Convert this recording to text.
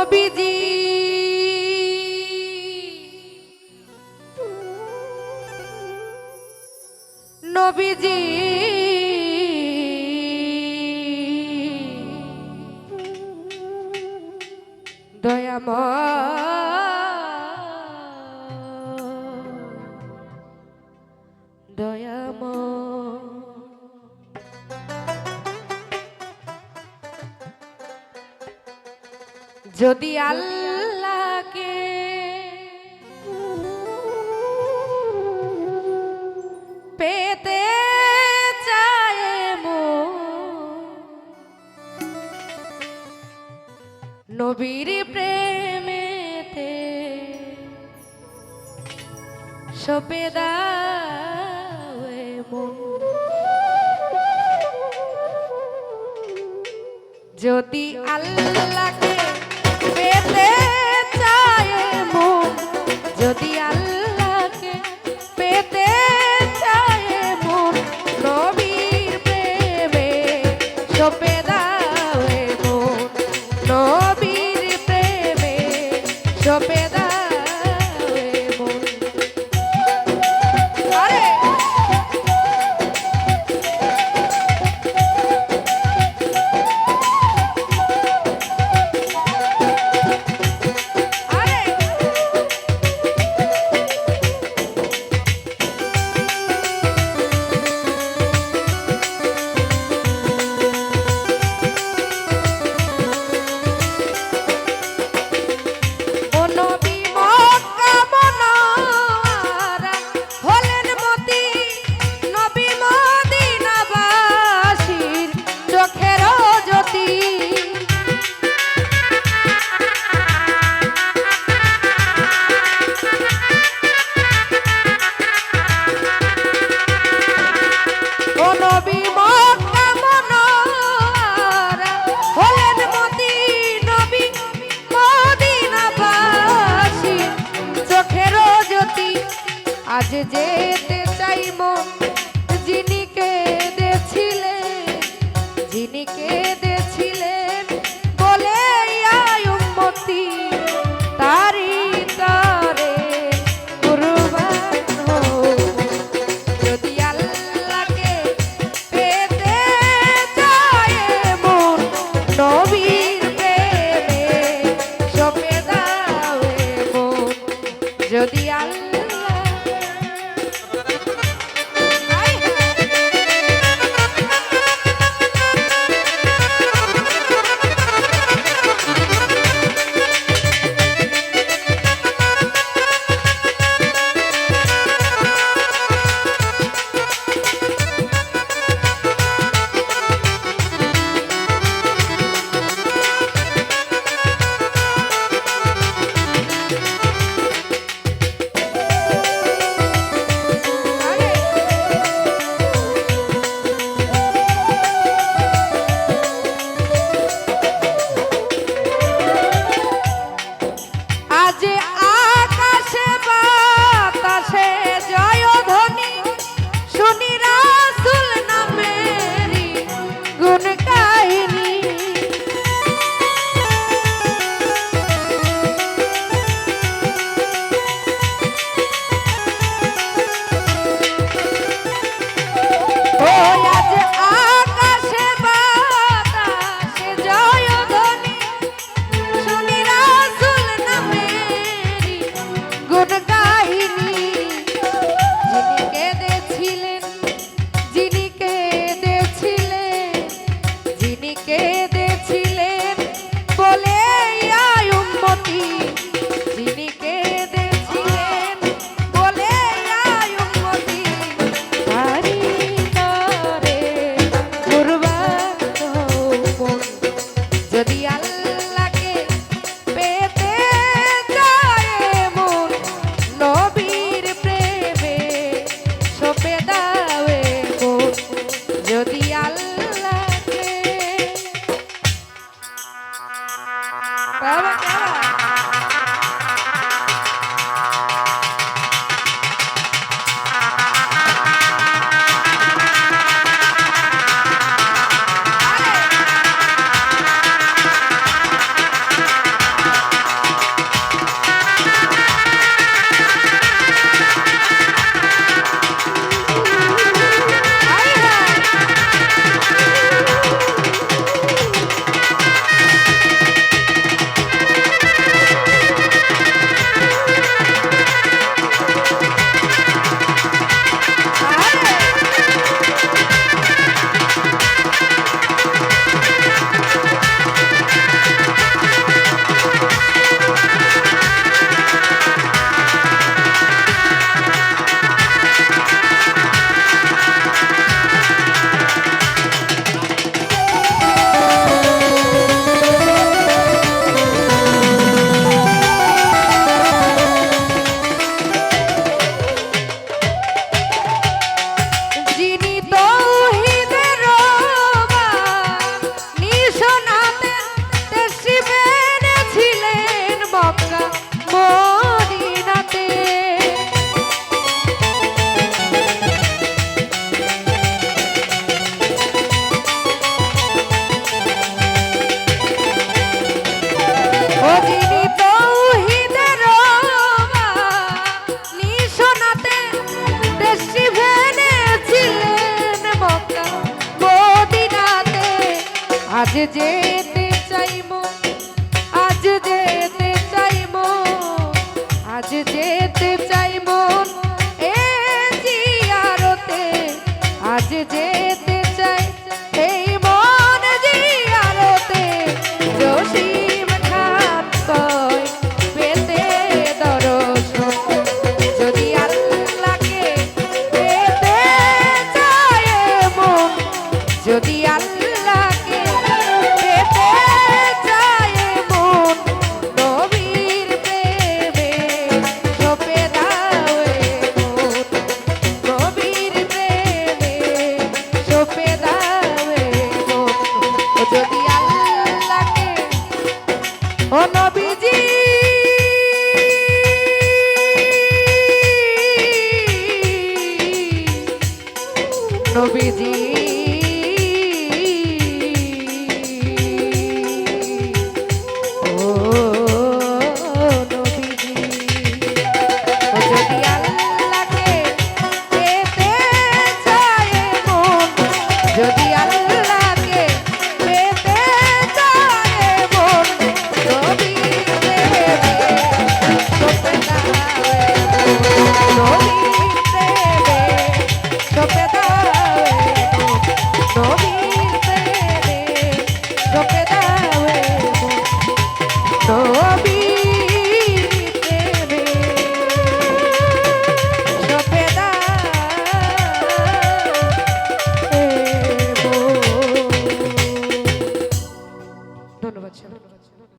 নবীজি। নবীজি। দয়াম দয়াময়। যদি আল্লাহকে পেতে চায় নবীর প্রেমেতে সপেদা যদি আল্লাহকে The De... আজ যেতে I'm not.